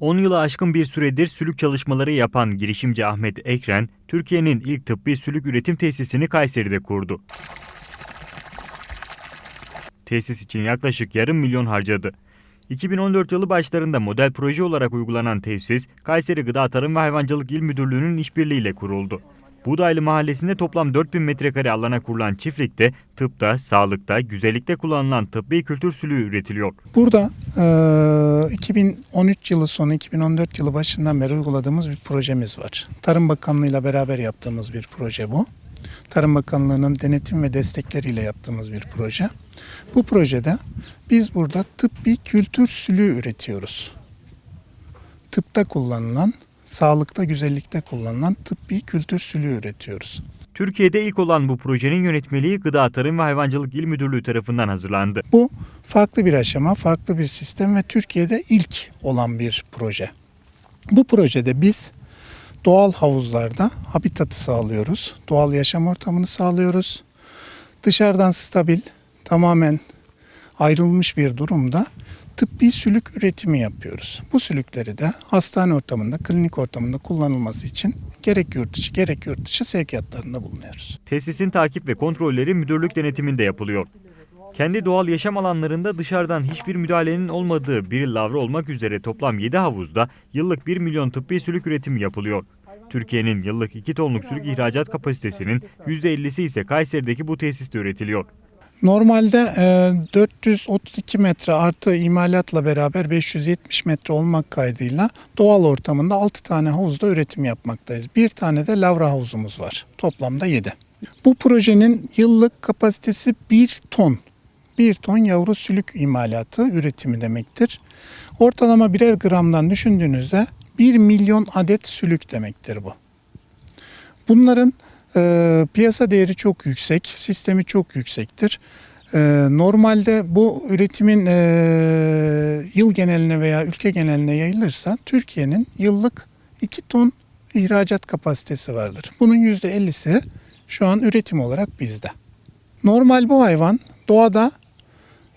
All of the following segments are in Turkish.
10 yılı aşkın bir süredir sülük çalışmaları yapan girişimci Ahmet Ekren, Türkiye'nin ilk tıbbi sülük üretim tesisini Kayseri'de kurdu. Tesis için yaklaşık yarım milyon harcadı. 2014 yılı başlarında model proje olarak uygulanan tesis, Kayseri Gıda Tarım ve Hayvancılık İl Müdürlüğü'nün işbirliğiyle kuruldu. Buğdaylı Mahallesi'nde toplam 4000 metrekare alana kurulan çiftlikte tıpta, sağlıkta, güzellikte kullanılan tıbbi kültür sülüğü üretiliyor. Burada e, 2013 yılı sonu 2014 yılı başından beri uyguladığımız bir projemiz var. Tarım Bakanlığı ile beraber yaptığımız bir proje bu. Tarım Bakanlığı'nın denetim ve destekleriyle yaptığımız bir proje. Bu projede biz burada tıbbi kültür sülüğü üretiyoruz. Tıpta kullanılan, sağlıkta, güzellikte kullanılan tıbbi kültür sülüğü üretiyoruz. Türkiye'de ilk olan bu projenin yönetmeliği Gıda Tarım ve Hayvancılık İl Müdürlüğü tarafından hazırlandı. Bu farklı bir aşama, farklı bir sistem ve Türkiye'de ilk olan bir proje. Bu projede biz doğal havuzlarda habitatı sağlıyoruz. Doğal yaşam ortamını sağlıyoruz. Dışarıdan stabil, tamamen ayrılmış bir durumda tıbbi sülük üretimi yapıyoruz. Bu sülükleri de hastane ortamında, klinik ortamında kullanılması için gerek yurt içi gerek yurt dışı sevkiyatlarında bulunuyoruz. Tesisin takip ve kontrolleri müdürlük denetiminde yapılıyor. Kendi doğal yaşam alanlarında dışarıdan hiçbir müdahalenin olmadığı bir lavra olmak üzere toplam 7 havuzda yıllık 1 milyon tıbbi sülük üretimi yapılıyor. Türkiye'nin yıllık 2 tonluk sülük ihracat kapasitesinin %50'si ise Kayseri'deki bu tesiste üretiliyor. Normalde e, 432 metre artı imalatla beraber 570 metre olmak kaydıyla doğal ortamında 6 tane havuzda üretim yapmaktayız. Bir tane de lavra havuzumuz var. Toplamda 7. Bu projenin yıllık kapasitesi 1 ton. 1 ton yavru sülük imalatı üretimi demektir. Ortalama birer gramdan düşündüğünüzde 1 milyon adet sülük demektir bu. Bunların e, piyasa değeri çok yüksek, sistemi çok yüksektir. E, normalde bu üretimin e, yıl geneline veya ülke geneline yayılırsa Türkiye'nin yıllık 2 ton ihracat kapasitesi vardır. Bunun %50'si şu an üretim olarak bizde. Normal bu hayvan doğada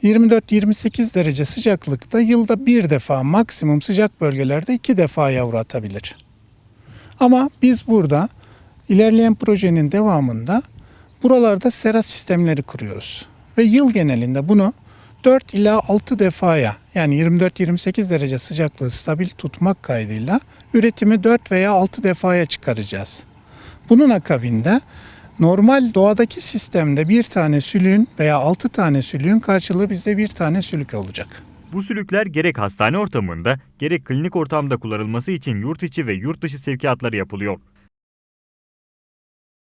24-28 derece sıcaklıkta yılda bir defa maksimum sıcak bölgelerde iki defa yavru atabilir. Ama biz burada ilerleyen projenin devamında buralarda sera sistemleri kuruyoruz. Ve yıl genelinde bunu 4 ila 6 defaya yani 24-28 derece sıcaklığı stabil tutmak kaydıyla üretimi 4 veya 6 defaya çıkaracağız. Bunun akabinde normal doğadaki sistemde bir tane sülüğün veya 6 tane sülüğün karşılığı bizde bir tane sülük olacak. Bu sülükler gerek hastane ortamında gerek klinik ortamda kullanılması için yurt içi ve yurt dışı sevkiyatları yapılıyor.